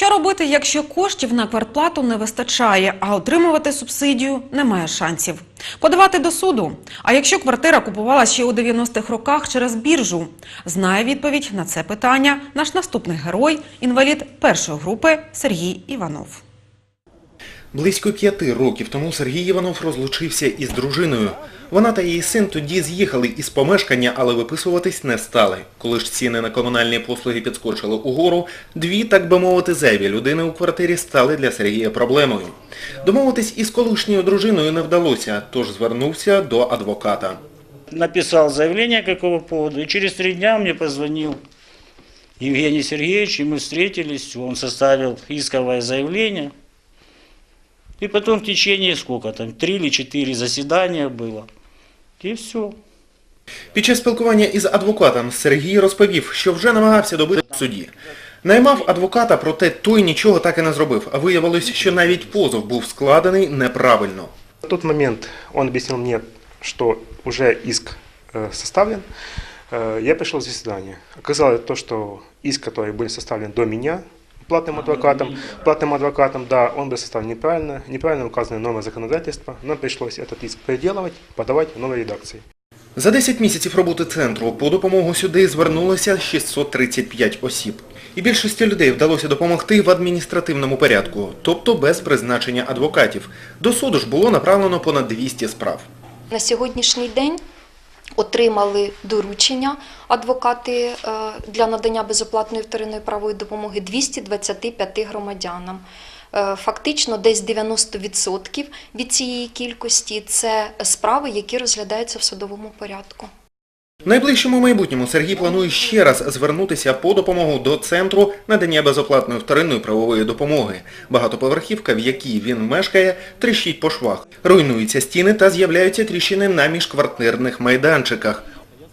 Що робити, якщо коштів на квартплату не вистачає, а отримувати субсидію немає шансів? Подавати до суду. А якщо квартира купувала ще у 90-х роках через біржу? Знає відповідь на це питання наш наступний герой, інвалід першої групи Сергій Іванов. Близько п'яти років тому Сергій Іванов розлучився із дружиною. Вона та її син тоді з'їхали із помешкання, але виписуватись не стали. Коли ж ціни на комунальні послуги підскочили угору, дві, так би мовити, зайві людини у квартирі стали для Сергія проблемою. Домовитись із колишньою дружиною не вдалося, тож звернувся до адвоката. написал заявление какого поводу, и через три дня мне позвонил Евгений Сергеевич, и мы встретились, он составил исковое заявление, и потом в течение сколько там, три или четыре заседания было, и все. Під час спілкування із адвокатом Сергій розповів, що вже намагався добити в суді. Наймав адвоката, проте той нічого так і не зробив, а виявилось, що навіть позов був складений неправильно. В тот момент он объяснил мне, что уже иск э, составлен. Э, Я пришел в заседание. Оказалось то, что иск, который был составлен до меня, платным адвокатом, платным адвокатом, да, он был составлен неправильно, неправильно указаны нормы законодательства. Нам пришлось этот иск переделывать, подавать в новой редакции. За 10 місяців роботи центру по допомогу сюди звернулося 635 осіб. І більшості людей вдалося допомогти в адміністративному порядку, тобто без призначення адвокатів. До суду ж було направлено понад 200 справ. На сьогоднішній день отримали доручення адвокати е, для надання безоплатної вторинної правової допомоги 225 громадянам. Е, Фактично, десь 90% від цієї кількості це справи, які розглядаються в судовому порядку. В найближчому майбутньому Сергій планує ще раз звернутися по допомогу до центру надання безоплатної вторинної правової допомоги. Багатоповерхівка, в якій він мешкає, тріщить по швах. Руйнуються стіни та з'являються тріщини на міжквартирних майданчиках.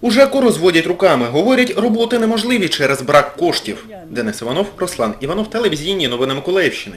У ЖЕКу розводять руками, говорять, роботи неможливі через брак коштів. Денис Іванов, Руслан Іванов, телевізійні новини Миколаївщини.